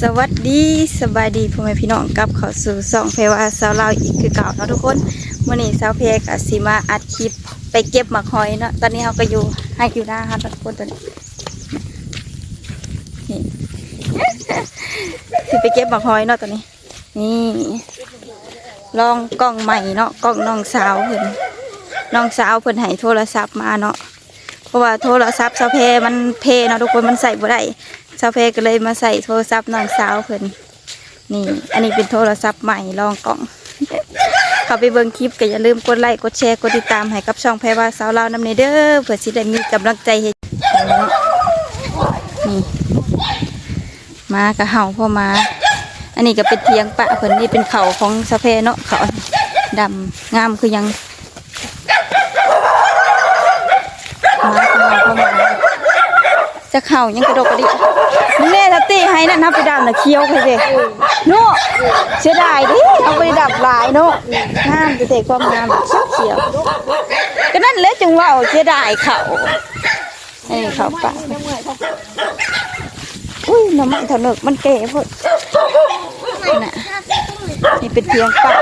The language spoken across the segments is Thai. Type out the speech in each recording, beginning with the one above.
สวัสดีสบายดีพ่อแม่พี่น้องกลับเข้าสู่สองเพรว่าสาวลาวอีกคือเก่าเนาะทุกคนวันนี้สาวเพรกับสีมาอัดคลิปไปเก็บหมากหอยเนาะตอนนี้เราก็อยู่ให้อยู่หน้าค่ะทุกคนตอนนี้นี่ไปเก็บหมากหอยเนาะตอนนี้ นี่ ลองกล้องใหม่เนาะกล้องน้องสาวเพิ่นน้องสาวเพิ่นให้โทรศัพท์มาเนาะเพราะว่าโทรศัพท์สาวเพรมันเพเนาะทุกคนมันใส่บ่ได้ สาเพก็เลยมาใส่โทรศัพท์น้องสาวเพิ่นนี่ อันนี้เป็นโทรศัพท์ใหม่ลองกล่อง เข้าไปเบิ่งคลิปก็อย่าลืมกดไลค์กดแชร์กดติดตามให้กับช่องแพรว่าสาวลาวนำเนเด้อเพื่อสิได้มีกำลังใจเฮ็ดนี่มากระเห่าพ่อมาอันนี้ก็เป็นเทียงปะเพิ่นนี่เป็นเขาของสาเพเนาะเขาดำงามคือยังมากระเห่าพ่อมา จะเข่ายังกระดกกระดิมึงแน่ทัตตี้ให้นั่นนับไปดำน่ะเคี้ยวไปสิโน่เสียดายดิเอาไปดับหลายโน่งามจะเตะความงามเขียวเขียวก็นั่นแหละจึงว่าเสียดายเขาไอ้เขาปะอุ้ยน้ำมันเถนึกมันแก่พดน่ะนี่เป็นเพียงปะค่ะ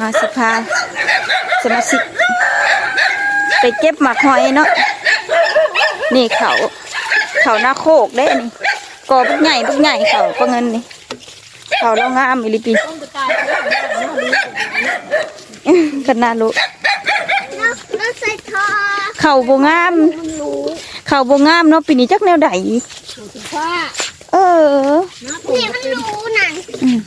มาสิพาสมาชิกไปเก็บหมากหอยเนาะ นี่เขาเขาหน้าโคกเด้นี่กอพวกใหญ่พวกใหญ่เขาก็เงินนี่เขาเรางามอิลิปีขนาดลูกน้ำใส่ทอเขาโบงามมันรู้เขาโบงามเนาะปีนี้จักแนวใดว่าเออนี่มันรู้นั่นอืม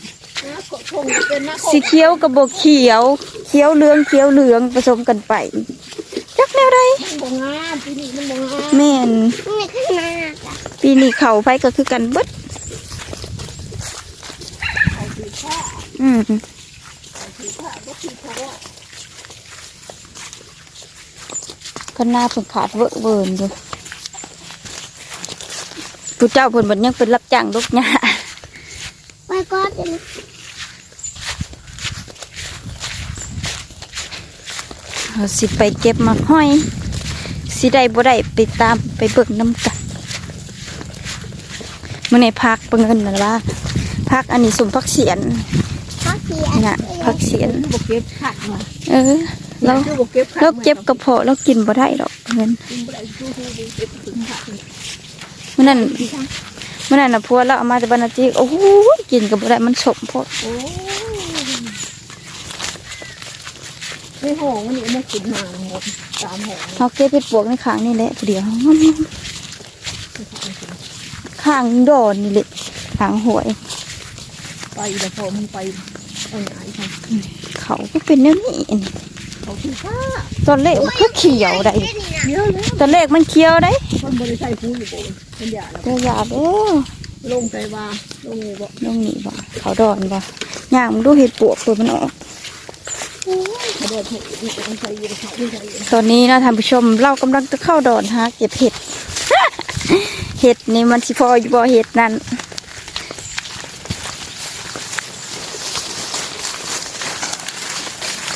นะกดคงเป็นนะสีเขียวกับโบเขียว เขียวเหลืองเขียวเหลืองผสมกันไป จักแนวใดมันบงงามปีนี้มันบงงามแม่นนี่ขึ้นมาปีนี้เขาไปก็คือกันเบิดอืมก็น่าเพิ่งขาดเวอะเวิร์นอยู่ผู้เจ้าเพิ่นบัดยังเป็นรับจ้างลูกหญ้าไปก็จะเราสิไปเก็บหมักห้อย สิได้บ่ได้ไปตามไปเบิ่งน้ำกันมื่อในพักเบิ่งเงินนั่นว่าพักอันนี้สมพักเสียนพักเสียน่ะพักเสียนบกเก็บขัดมาเออเราบกเก็บขัดเราเก็บกระเพาะเรากินบ่ได้หรอกเงินเมื่อนั้นเมื่อนั้นน่ะพัวเราเอามาจากบรรณาจีโอ้โหกินกับบ่ได้มันสมโพดโอ้ ไม่หงมันนี่มันกินหางหมดสามหงเราเก็บเห็ดปวกในข้างนี่แหละผู้เดียวข้างโดอนนี่แหละข้างหวยไปแต่พอมันไปเอาไหนค่ะเขาก็เป็นแนวนี้อันนี้เขาคือข้าตอนแรกมันคือเขียวได้เยอะเลยตอนแรกมันเขียวได้คนบริษัทพูดอยู่โบนเป็นยาแล้วเดี๋ยวอย่าเด้อลงใจว่าลงเลยบอกลงนี่บ่เขาดอนบ่ย่างมึงดูเห็ดปวกตัวมันออก ตอนนี้นะท่านผู้ชมเรากำลังจะเข้าดอนหาเก็บเห็ด เห็ดนี่มันสิพออยู่บ่เห็ดนั่น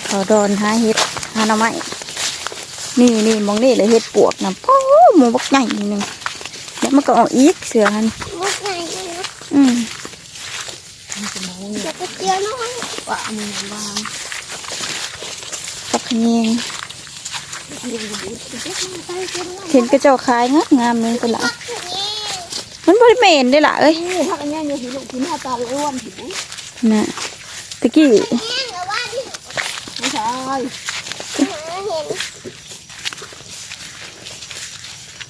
เขาดอนหาเห็ดหาหน่อไม้นี่นี่มองนี่เลยเห็ดปวกนะโอ้หมูบักใหญ่นี่หนึงแล้วมันก็ออกอีกเสือหันมุกไงนะอืมเดี๋ยวไปเจียวน้องว่ามึงวาง ปักขะเยงอยู่อยู่เจ๊มันไปเจียวน้องเห็นกระเจ้าขายงามงามเลยก็ละมันบริเมนได้ละเอ้ยนี่ถ้าอันนี้อยู่ที่ลูกที่หน้าตาอ้วนผิวน่ะตะกี้ไม่ใช่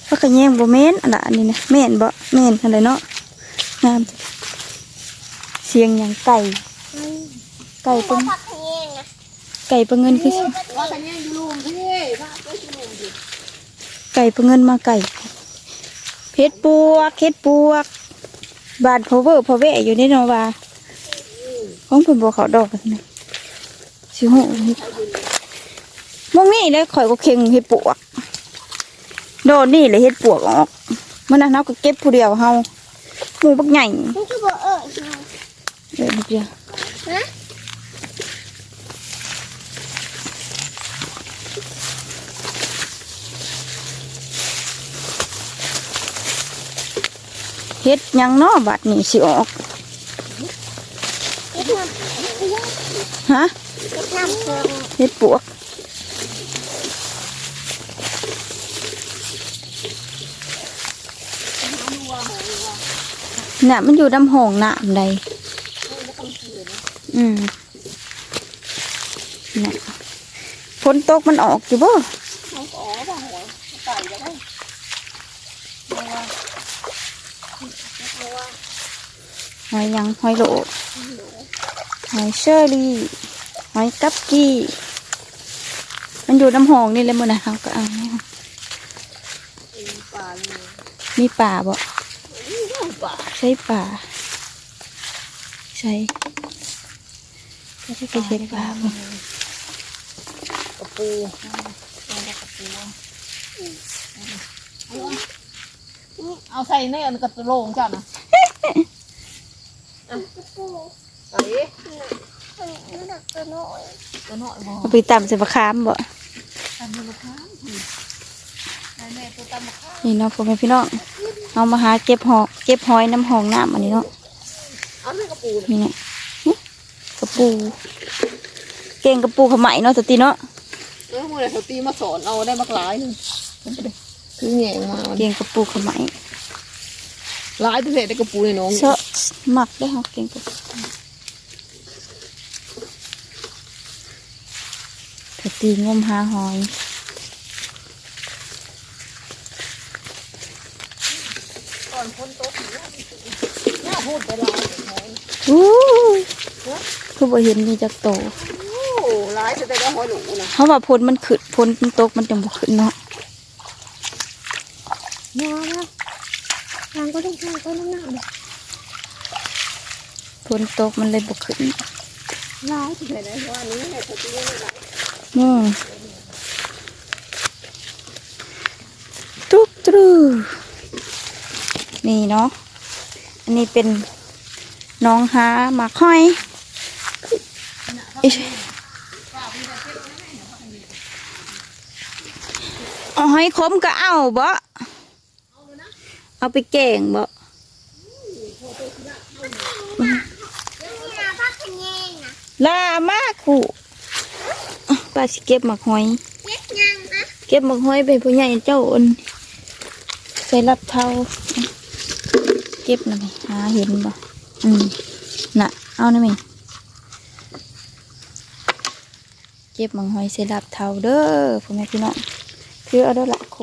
ปักขะเยงบ่เมนอันละอันนี้นะเมนบ่เมนอะไรเนาะงามเสียงอย่างไก่ไก่เป็น ไก่เป็นเงินคือสิว่าแต่เนี่ยอยู่ลุมพี่ว่าไปอยู่ลุมดิไก่เป็นเงินมาไก่เพชรปวกเพชรปวก บาดพอเวอร์พอแวะอยู่ในเนอว่าของเพิ่นบ่เขาดอกกันนะสิโหมองนี่เลยข่อยก็เค็งเฮ็ดปวก โดนนี่เลยเฮ็ดปวกออกมันนั้นเฮาก็เก็บผู้เดียวเฮาหมูบักใหญ่มันคือบอกเออเดี๋ยว เฮ็ดยังนาะบัดนี้สิออกฮะเฮ็ดปวกน่ะมันอยู่ดำห้องน้ำใดอืมน่ะฝนตกมันออกอยู่บ่ เขาขอบ่หัวไก่แล้วก็ หอยยังหอยโหลหอยเชอรี่หอยกับกี้ มันอยู่น้ำหองนี่เลยมื้อนะเขาก็เอาเนี่ปลามีป่าบ่นี่ก็ปลาใช่ป่า ใช่ไม่ใช่ใช่ป่าบ่กระปูเอาใส่ในอันกระโลงจ้ะนะ กระปูใส่มันหนักตัวน้อยตัวน้อยบ่เอาไปตำใส่บะขามบ่ทำดูลูกค้าใส่แม่ตัวตำมะขามนี่เนาะพ่อแม่พี่น้องเอามาหาเก็บหอกเก็บหอยน้ำหองน้ำอันนี้เนาะเอาในกระปูนี่เนี่ยหึกระปู เก่งกระปูขาวไหมเนาะสติเนาะเออมื่อไหร่เขาตีมาสอนเอาได้มากหลายหนึงคือแหงมามันเก่งกระปูขาวไหมหลายตัวเศษได้กระปูในน้องเชอะหมักได้ค่ะเก่งกระปูสติงมหาหอยก่อนคนโตเนี่ยพูดไปหลายหอยอู้คือบ่เห็นมีจักโตโอ้หลายจะได้ได้หอยหนูนะเพราะว่าพลมันขึ้นพลมันตกมันจังบ่ขึ้นเนาะยาวนะทางก็ต้องทางก็น้ำหนักเลยพลตกมันเลยบ่ขึ้นหลายจะได้ได้หอยนี้เนี่ยเขาตีไม่หลายอืมตุ๊กตรูนี่เนาะ อันนี้เป็นน้องหาหมากห้อยอิ๊ยเอาหอยขมก็เอาบ่ เอาไปแกงบ่นี่นะพักลามากคู่ป้าสิเก็บหมากหอยเฮ็ดเก็บหมากหอยไปผู้ใหญ่เจ้าอนใส่รับเท่า เก็บหน่อยหาเห็นบ่อืมน่ะ เอาหน่อยเก็บหมากหอยใส่รับเท่าเด้อพ่อแม่พี่น้องคือเอาเด้ละโค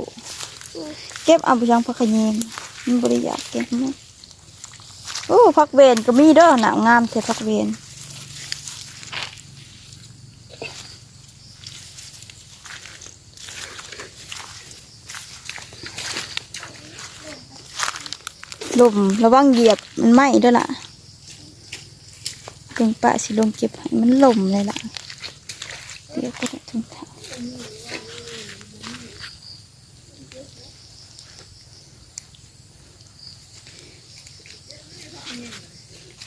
เก็บเอาไปยังพักขะเยง มันบริยากเก็บมั้โอ้พักเวนก็มีเด้อหนาวงามแต่พักเวนลมระวังเหยียบมันไหม้ด้อล่ะเพียงปะสิลงเก็บให้มันลมเลยล่ะเดี๋ยวก็ได้ถุงเท้า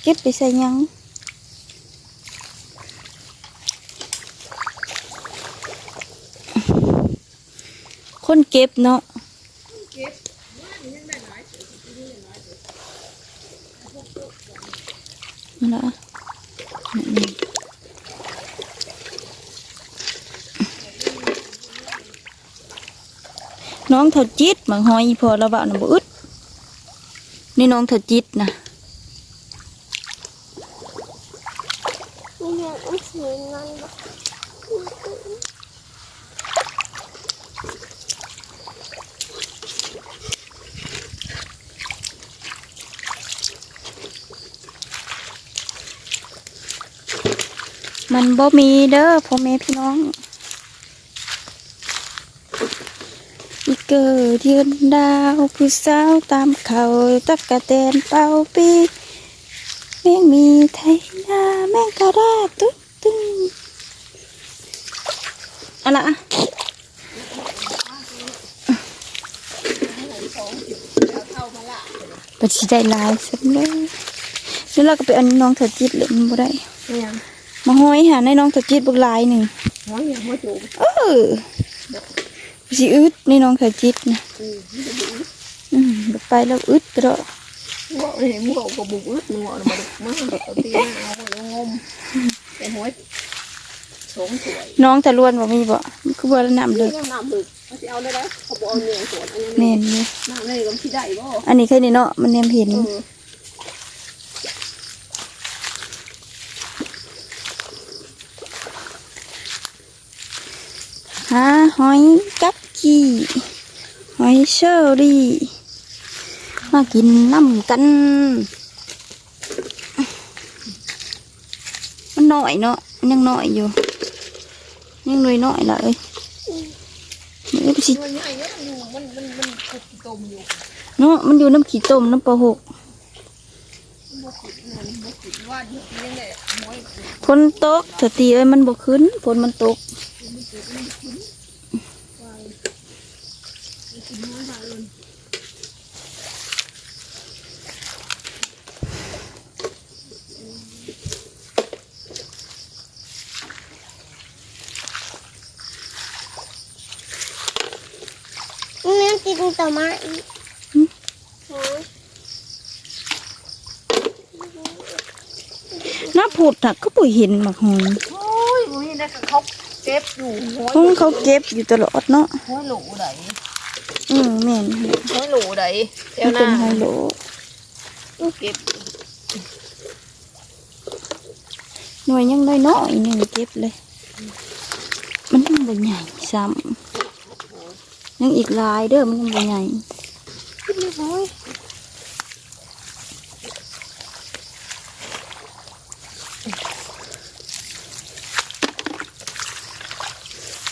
เก็บไปใส่ยังคนเก็บเนาะนะน้องเถาจิตบางหอยพอระบาดนะบ่อึดนี่น้องเถาจิตนะ ยังอุ้งสีนอนบ่มันบ่มีเด้อพ่อแม่พี่น้อง อีเกิดยืนดาวผู้สาวตามเขาตักกะแตนเป่าปี แมงมีไทยนาแมงกะราตุ๊ดตึงเอะไรอะปฏิได้หลายสักเลยนี่เราก็ไปเอันน้องเถดจิตเลยมันบ่ได้เนี่ยมาห้อยหาในน้องเถดจิตบักหลายหนึ่งหอยอย่างหัวจูบเออสิอึดในน้องเถดจิตนะอืมไปแล้วอึดไปแล้วงอกเห็นงอกกระบุกอึด งอกมามาเอาตีหน้าเอาไปงมแต่หัวสมสวยน้องตะลวนบ่มีบ่คือบ่ละน้ำเลเลิยกน้ำลึกเขาจะเอาได้แล้วเขาบอกเอาเนียงสวนอันนี้แม่นอยู่น้ำเลยก็ไม่ได้บ่อันนี้แค่นี้เนาะมันแนมเห็นเออหาหอยกับกี้หอยเชอรี่ มากินน้ำกัน มันหน่อยเนาะยังหน่อยอยู่ ยังน้อยน้อยๆละเอ้ยมันก็สิมันใหญ่เยอยู่มันมันมันขุดตมอยู่เนาะมันอยู่น้ำขี้ต้มน้ำปลาหกฝนตกสตีเอ้ยมันบ่ขึ้นฝนมันตก นื้อกินต่อมาอีกน้าผุดน่ะก็บ่เห็นหมักหอยโอ้ยบ่มีได้กับเขาเก็บอยู่หอยคงเขาเก็บอยู่ตลอดเนาะหอยโหลไดอืมแม่นหอยโหลไดแถมัวนหเป็นน้าไฮโลเก็บหน่วยยังน้อยๆหนึงเก็บเลย มันยังบ่ใหญ่ซ้ำ ยังอีกหลายเด้อมันยังบ่ใหญ่กินเรียบร้อย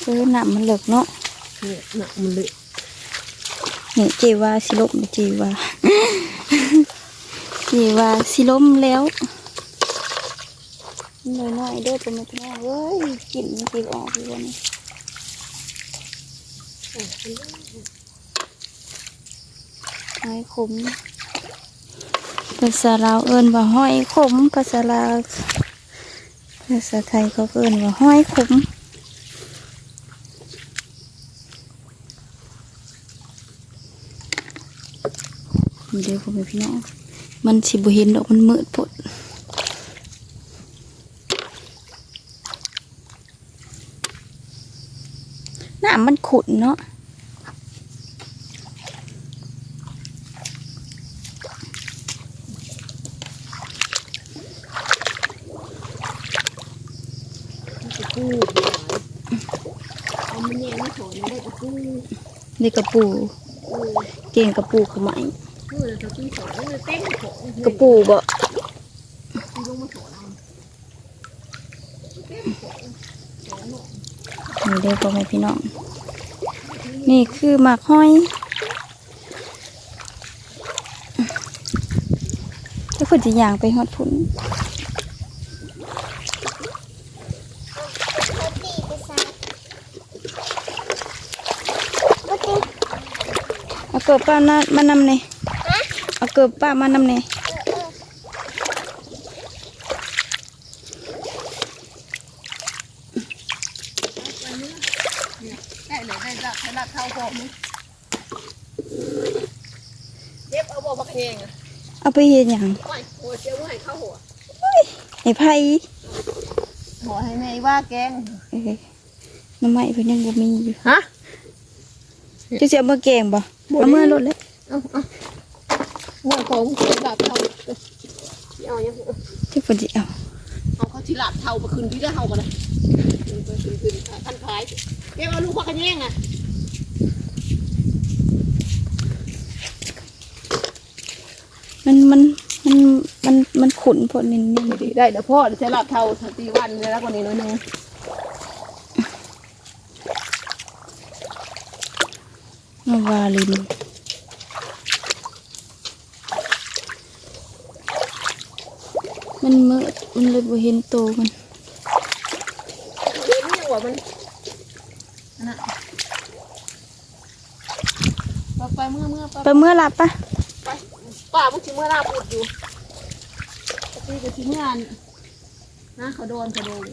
เออน้ำมันเลิกเนาะเนี่ยหนักมันเลยนี่เจว่าสิลมเจว่าเจว่าสิลมแล้วน้อยๆเด้อตัวแม่ตัวน้องเอ้ยกินมันสิออกอยู่วันนี้ หอยขมภาษาลาวเอิ้นว่าห้อยขมภาษาลาวภาษาไทยเขาเอิ้นว่าห้อยขมเด้อพ่อแม่พี่น้องมันสิบ่เห็นดอกมันมืดปดำมันขุ่นเนาะตะปูเอามันเนี่ยมาสอนได้ตะปูนี่กระปูเออเก่งกระปูขมายเออตะปูสอนมันเต้นของกระปูบ่ที่ลงมาสอนเอาเต้นของสอนหนอนี่เด้อพ่อแม่พี่น้อง นี่คือหมากห้อยถ้าเพิ่นจะย่างไปฮอดพุ่นเขาตีไปใส่ก็ตีเอาเกิบป้ามามานำเน่เอาเกิบป้ามานำเน่ได้เลยได้ละได้ละเข้าพอมึงเก็บเอาบ่บักแหงอะ เอา ไปเฮ็ดหยังโอ้ยหัวเจียวให้เข้าหัวไอ้ไผ่หัวให้แม่ว่าแกงเอ้ยน้ำไม้เพิ่นยังบ่มีอยู่ฮะจะเสียมาแกงบ่เอามื่อรถเลยเอาเอาเมื่อของเสียหลับเท่าเอายังที่เพิ่นสิเอาเอาเขาที่หลับเท่าไปคืนที่ได้เท่ากันเลยคืนคืนคืนท่านขายเก็บเอาลูกพักกันแย่งอะ มันมันมันมันมันขุ่นพอนิดนึงดีได้เดี๋ยวพ่อจะหลับเท่าสตีวันเลยแล้วกว่านี้น้อยนึงมาวาลินมันมืดมันเลยบ่เห็นโตมันเห็นยังว่ามันน่ะไปเมื่อเมื่อไปไปเมื่อหลับปะ ไปป้ามึงชิเมื่อหน้าปุดอยู่ตีกับชิเมื่อนะเขาโดนเขาโดน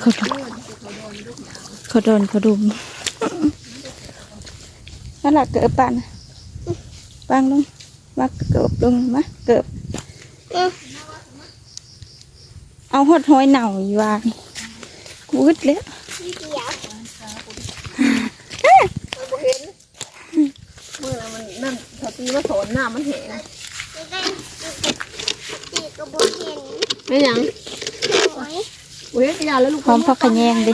เขาโดนเพื่อนเขาโดนลูกหนาเขาโดนเขาดุมนั่นแหละเกิดปันปังลงมาเกิบลงมาเกิบเออเอาหดหอยเหน่าอยู่ว่านี่กูอึดแล้ว นี่เดียว มันบ่เห็นเมื่อมัน นั่นเขาตีมาสอนหน้ามันแหงจะได้ตีกระบอกเห็นไม่หยังหอยบ่เห็นกระยาแล้วลูกหอมผักขะแยงดิ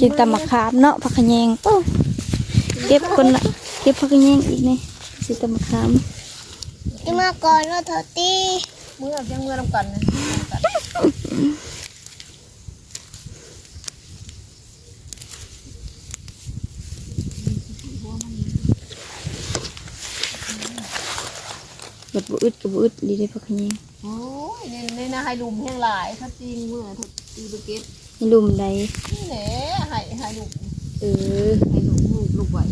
กินตำมะขามเนาะผักขะแยงโอ้เก็บคนละเก็บผักขะแยงอีกนี่สิตำมะขามจะมาก่อนว่าเธอตีเมื่อยังเมื่อทำกันนะ บิดบุอึดกับบุอึดดีได้ผักขะแยงโอ้ยในในนาให้ลุมแห้งหลายถ้าจริงเมื่อถูกตีไปเก็ตให้ลุมใดนี่แหละให้ให้ลุมเออให้ลุมลูกลูกไว้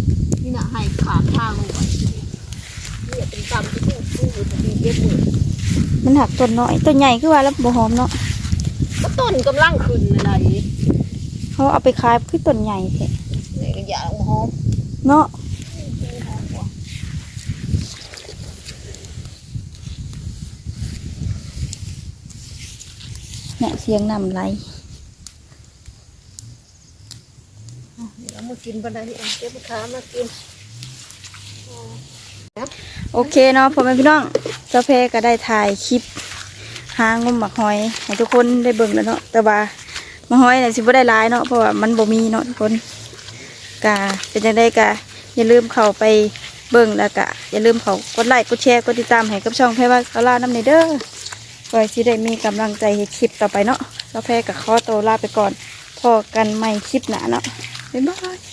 นี่น่ะให้ขาดทางลูกไว้นี่เป็นกรรมที่ตู้ตู้ตีเก็ตมือมันหักต้นน้อยต้นใหญ่คือว่าแล้วบ่หอมเนาะก็ต้นกำลังขึ้นอะไรเขาเอาไปขายคือต้นใหญ่แท้นี่ก็อย่าลงหอมเนาะ เนี่ยเสียงน้ำไหลเดี๋ยวเรามากินบันไดนี่เองเก็บมะขามมากินโอเคเนาะพ่อแม่พี่น้องเจ้าเพก็ได้ถ่ายคลิปหางมหมักหอยให้ทุกคนได้เบิ่งแล้วเนาะแต่ว่าหมักหอยเนี่ยสิบ่ได้หลายเนาะเพราะว่ามันบ่มีเนาะทุกคนกะเป็นจังไดกะอย่าลืมเข้าไปเบิ่งแล้วกะอย่าลืมเขากดไลค์กดแชร์กดติดตามให้กับช่องแพรว่าสาราน้ำในเด้อ ไว้สิได้มีกำลังใจเห็ดคลิปต่อไปเนาะเจ้าแพ้กับขอตัวลาไปก่อนพอกันใหม่คลิปหน้าเนาะบ๊ายบาย